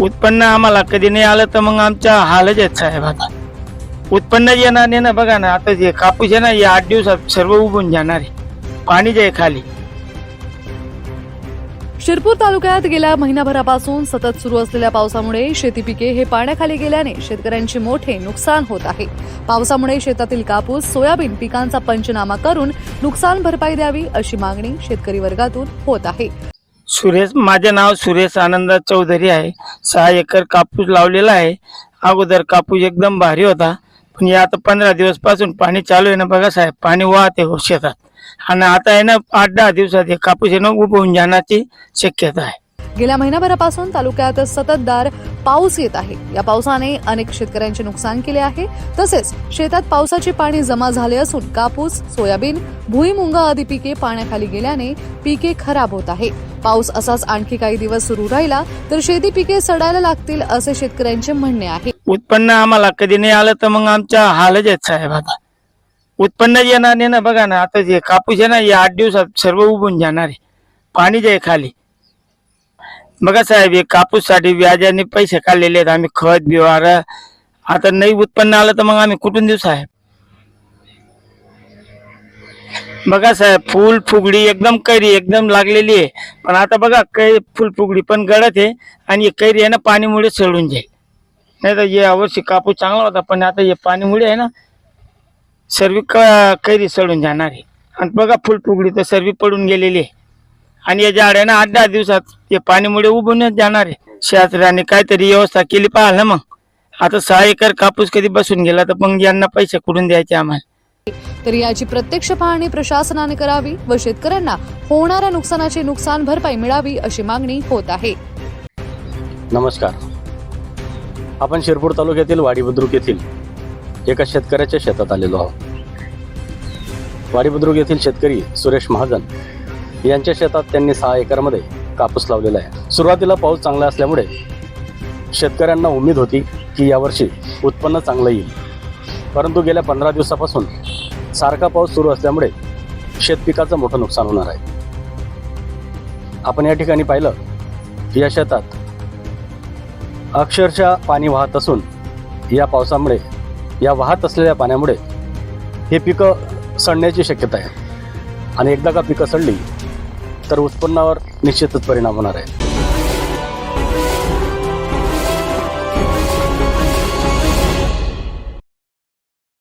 उत्पन्न आम्हाला कधी नाही आलं तर मग आमच्या हालच आहेत साहेब आता. उत्पन्न येणार नाही ना बघा ना आता जे कापूस आहे ना या आठ दिवसात सर्व उभून जाणार आहे. पाणी जे आहे खाली. शिरपूर तालुक्यात गेल्या महिनाभरापासून सतत सुरू असलेल्या पावसामुळे शेती पिके हे पाण्याखाली गेल्याने शेतकऱ्यांचे मोठे नुकसान होत आहे. पावसामुळे शेतातील कापूस सोयाबीन पिकांचा पंचनामा करून नुकसान भरपाई द्यावी अशी मागणी शेतकरी वर्गातून होत आहे. सुरेश माझे नाव सुरेश आनंद चौधरी आहे. सहा एकर कापूस लावलेला आहे. अगोदर कापूस एकदम भारी होता पण या आता पंधरा दिवसपासून पाणी चालू आहे ना बघा साहेब पाणी वाहते हो शेतात. आणि आता आहे ना आठ दहा दिवसात हे कापूस येणं उभं होऊन जाण्याची शक्यता आहे. गेल्या महिनाभरापासून तालुक्यात सततदार पाऊस येत आहे. या पावसाने अनेक शेतकऱ्यांचे नुकसान केले आहे. तसेच शेतात पावसाचे पाणी जमा झाले असून कापूस सोयाबीन भुईमुंग आदी पिके पाण्याखाली गेल्याने पिके खराब होत आहे. पाऊस असाच आणखी काही दिवस सुरू राहिला तर शेती पिके सडायला लागतील असे शेतकऱ्यांचे म्हणणे आहे. उत्पन्न आम्हाला कधी नाही आलं तर मग आमच्या हालच आहेत साहेब आता. उत्पन्न येणार नाही ना बघा ना आता जे कापूस आहे ना या आठ दिवसात सर्व उगून जाणार आहे. पाणी जे खाली. बघा साहेब हे कापूससाठी व्याजाने पैसे काढलेले आहेत. आम्ही खत बिवार आता नाही उत्पन्न आलं तर मग आम्ही कुठून देऊ साहेब? बघा साहेब फुल फुगडी एकदम कैरी एकदम लागलेली आहे. पण आता बघा कै फुल फुगडी पण गळत आहे आणि हे कैरी आहे ना पाणीमुळे सडून जाईल. नाही तर या वर्षी कापूस चांगला होता पण आता हे पाणीमुळे आहे ना सर्व क- कैरी सडून जाणार आहे. आणि बघा फुल फुगडी तर सर्व पडून गेलेली आहे. आणि या झाड आहे ना आठ दहा दिवसात हे पाणीमुळे उभूनच जाणार आहे. शास्त्राने काहीतरी व्यवस्था केली पाहाल ना मग. आता सहा एकर कापूस कधी बसून गेला तर मग यांना पैसे कुठून द्यायचे आम्हाला? तर याची प्रत्यक्ष पाहणी प्रशासनाने करावी व शेतकऱ्यांना होणाऱ्या नुकसानाची नुकसान भरपाई मिळावी अशी मागणी होत आहे. नमस्कार. आपण शिरपूर तालुक्यातील वाडी बुद्रुक येथील एका शेतकऱ्याच्या शेतात आलेलो आहोत. वाडी बुद्रुक येथील शेतकरी सुरेश महाजन यांच्या शेतात त्यांनी सहा एकरमध्ये कापूस लावलेला आहे. सुरुवातीला पाऊस चांगला असल्यामुळे शेतकऱ्यांना उमेद होती की यावर्षी उत्पन्न चांगलं येईल. परंतु गेल्या पंधरा दिवसापासून सारखा पाऊस सुरू असल्यामुळे शेतपिकाचं मोठं नुकसान होणार आहे. आपण या ठिकाणी पाहिलं या शेतात अक्षरशः पाणी वाहत असून या पावसामुळे या वाहत असलेल्या पाण्यामुळे हे पिकं सडण्याची शक्यता आहे. आणि एकदा का पिकं सडली तर उत्पन्नावर निश्चितच परिणाम होणार आहे.